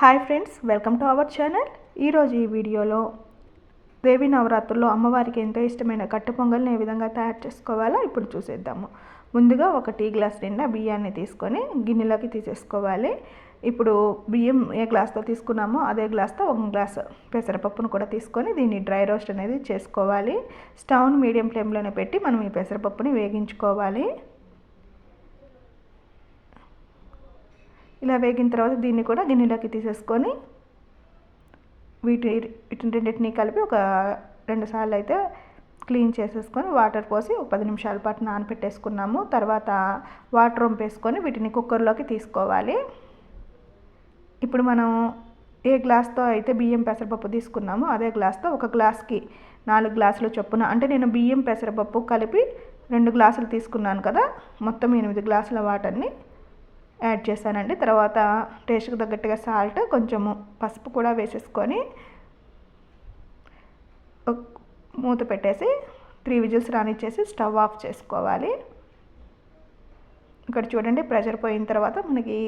Hi friends welcome to our channel ఈరోజు ఈ వీడియోలో దేవి నవరాత్రుల్లో అమ్మవారికి ఎంతో ఇష్టమైన కట్టు పొంగల్ని ఏ విధంగా తయారు చేసుకోవాలో ఇప్పుడు చూసేద్దాము. ముందుగా ఒక టీ గ్లాస్ నిండా బియ్యాన్ని తీసుకొని గిన్నెలోకి తీసేసుకోవాలి. ఇప్పుడు బియ్యం ఏ గ్లాస్తో తీసుకున్నామో అదే గ్లాస్తో ఒక గ్లాస్ పెసరపప్పును కూడా తీసుకొని దీన్ని డ్రై రోస్ట్ అనేది చేసుకోవాలి. స్టవ్ను మీడియం ఫ్లేమ్లోనే పెట్టి మనం ఈ పెసరపప్పుని వేగించుకోవాలి. ఇలా వేగిన తర్వాత దీన్ని కూడా గిన్నెలోకి తీసేసుకొని వీటి వీటిని రెండింటినీ కలిపి ఒక రెండు సార్లు అయితే క్లీన్ చేసేసుకొని వాటర్ పోసి ఒక పది నిమిషాల పాటు నానపెట్టేసుకున్నాము. తర్వాత వాటర్ వంపేసుకొని వీటిని కుక్కర్లోకి తీసుకోవాలి. ఇప్పుడు మనం ఏ గ్లాస్తో అయితే బియ్యం పెసరపప్పు తీసుకున్నామో అదే గ్లాస్తో ఒక గ్లాస్కి నాలుగు గ్లాసులు చొప్పున అంటే నేను బియ్యం పెసరపప్పు కలిపి రెండు గ్లాసులు తీసుకున్నాను కదా మొత్తం ఎనిమిది గ్లాసుల వాటర్ని యాడ్ చేశానండి. తర్వాత టేస్ట్కి తగ్గట్టుగా సాల్ట్ కొంచెము పసుపు కూడా వేసేసుకొని మూత పెట్టేసి త్రీ విజిల్స్ రానిచ్చేసి స్టవ్ ఆఫ్ చేసుకోవాలి. ఇక్కడ చూడండి ప్రెషర్ పోయిన తర్వాత మనకి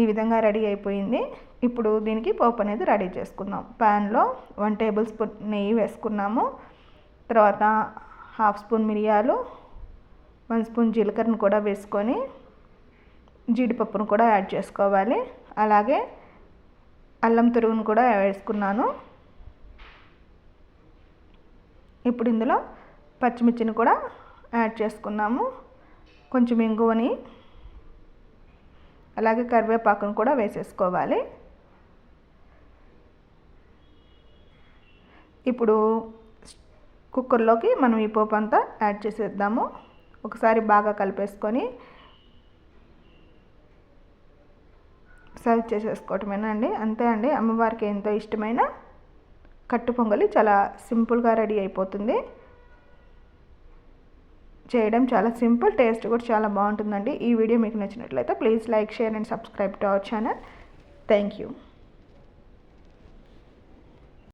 ఈ విధంగా రెడీ అయిపోయింది. ఇప్పుడు దీనికి పోపు అనేది రెడీ చేసుకుందాం. ప్యాన్లో వన్ టేబుల్ స్పూన్ నెయ్యి వేసుకున్నాము. తర్వాత హాఫ్ స్పూన్ మిరియాలు వన్ స్పూన్ జీలకర్రను కూడా వేసుకొని జీడిపప్పును కూడా యాడ్ చేసుకోవాలి. అలాగే అల్లం తురుగును కూడా వేసుకున్నాను. ఇప్పుడు ఇందులో పచ్చిమిర్చిని కూడా యాడ్ చేసుకున్నాము. కొంచెం ఇంగువని అలాగే కరివేపాకును కూడా వేసేసుకోవాలి. ఇప్పుడు కుక్కర్లోకి మనం ఈ పోపు అంతా యాడ్ చేసేద్దాము. ఒకసారి బాగా కలిపేసుకొని సర్వ్ చేసేసుకోవటమేనా అండి? అంతే అండి. అమ్మవారికి ఎంతో ఇష్టమైన కట్టు పొంగలి చాలా సింపుల్గా రెడీ అయిపోతుంది. చేయడం చాలా సింపుల్ టేస్ట్ కూడా చాలా బాగుంటుందండి. ఈ వీడియో మీకు నచ్చినట్లయితే please like share and subscribe to our channel. Thank you